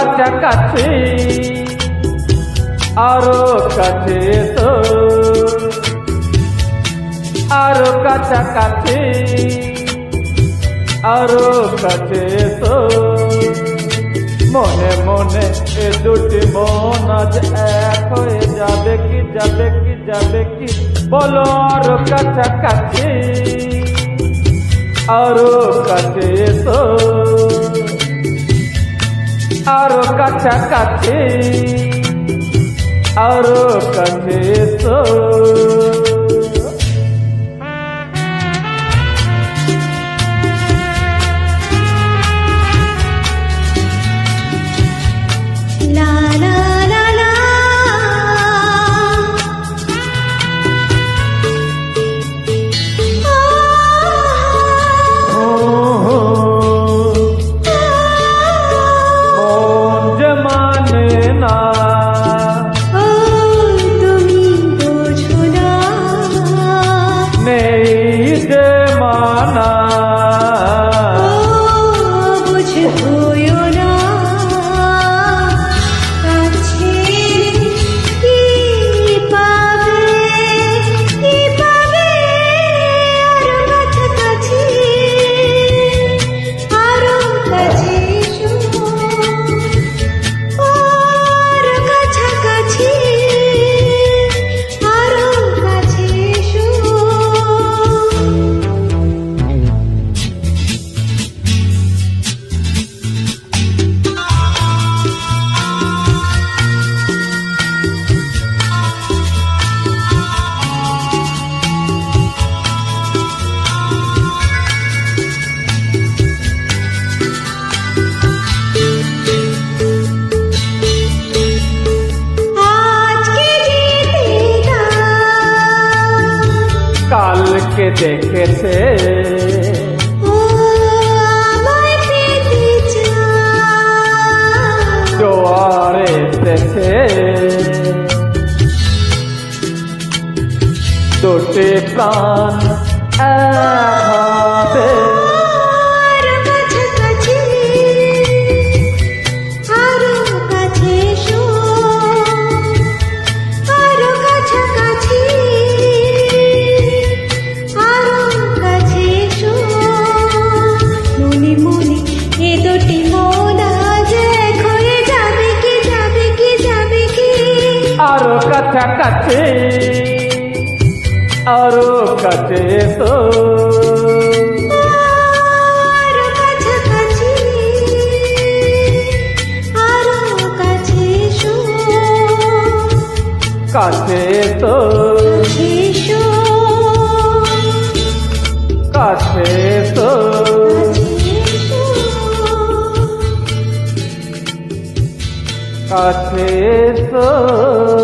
কাছাকাছি আরও কাছে তো। আরও কাছাকাছি আরও কাছে তো। মনে মনে এ দুটি মন আজ এক হয়ে যাবে কি যাবে কি যাবে কি? বলো আরও কাছাকাছি আরও কাছে তো। কাছাকাছি আরও কাছে তো মানা কালকে দেখেছে। জোয়ার এসেছে। দুটি প্রাণ আরও কাছে তো। আরও কাছে তো। কাছে তো। কাছে এসো। কাছে তো।